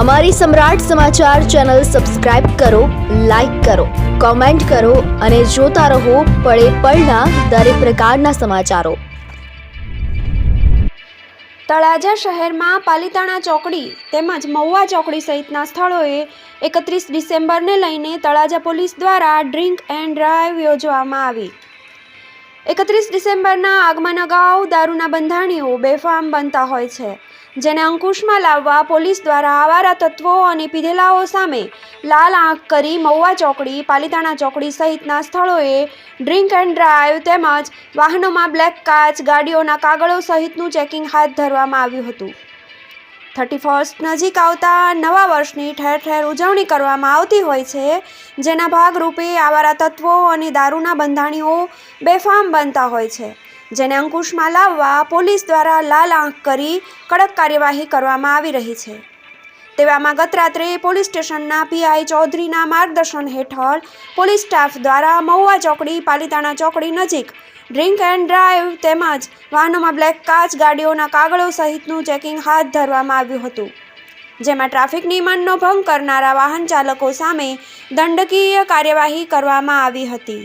અમારી સમ્રાટ સમાચાર channel subscribe કરો, લાઇક કરો, કોમેન્ટ કરો અને જોતા રહો પળે પળના દરેક પ્રકારના સમાચારો. તળાજા શહેરમાં પાલીતાણા ચોકડી તેમજ મહુવા ચોકડી સહિતના સ્થળોએ એકત્રીસ ડિસેમ્બરને લઈને તળાજા પોલીસ દ્વારા ડ્રિંક એન્ડ ડ્રાઈવ યોજવામાં આવી. એકત્રીસ ડિસેમ્બરના આગમન અગાઉ દારૂના બંધાણીઓ બેફામ બનતા હોય છે, જેને અંકુશમાં લાવવા પોલીસ દ્વારા આવારા તત્વો અને પીધેલાઓ સામે લાલ આંખ કરી મહુવા ચોકડી, પાલિતાણા ચોકડી સહિતના સ્થળોએ ડ્રિંક એન્ડ ડ્રાઈવ તેમજ વાહનોમાં બ્લેક કાચ, ગાડીઓના કાગળો સહિતનું ચેકિંગ હાથ ધરવામાં આવ્યું હતું. થર્ટી ફર્સ્ટ નજીક આવતા નવા વર્ષની ઠેર ઠેર ઉજવણી કરવામાં આવતી હોય છે, જેના ભાગરૂપે આવારા તત્વો અને દારૂના બંધાણીઓ બેફામ બનતા હોય છે. જેને અંકુશમાં લાવવા પોલીસ દ્વારા લાલ આંખ કરી કડક કાર્યવાહી કરવામાં આવી રહી છે. તેવામાં ગત રાત્રે પોલીસ સ્ટેશનના પીઆઈ ચૌધરીના માર્ગદર્શન હેઠળ પોલીસ સ્ટાફ દ્વારા મહુવા ચોકડી, પાલિતાણા ચોકડી નજીક ડ્રિંક એન્ડ ડ્રાઈવ તેમજ વાહનોમાં બ્લેક કાચ, ગાડીઓના કાગળો સહિતનું ચેકિંગ હાથ ધરવામાં આવ્યું હતું. જેમાં ટ્રાફિક નિયમનનો ભંગ કરનારા વાહન ચાલકો સામે દંડકીય કાર્યવાહી કરવામાં આવી હતી.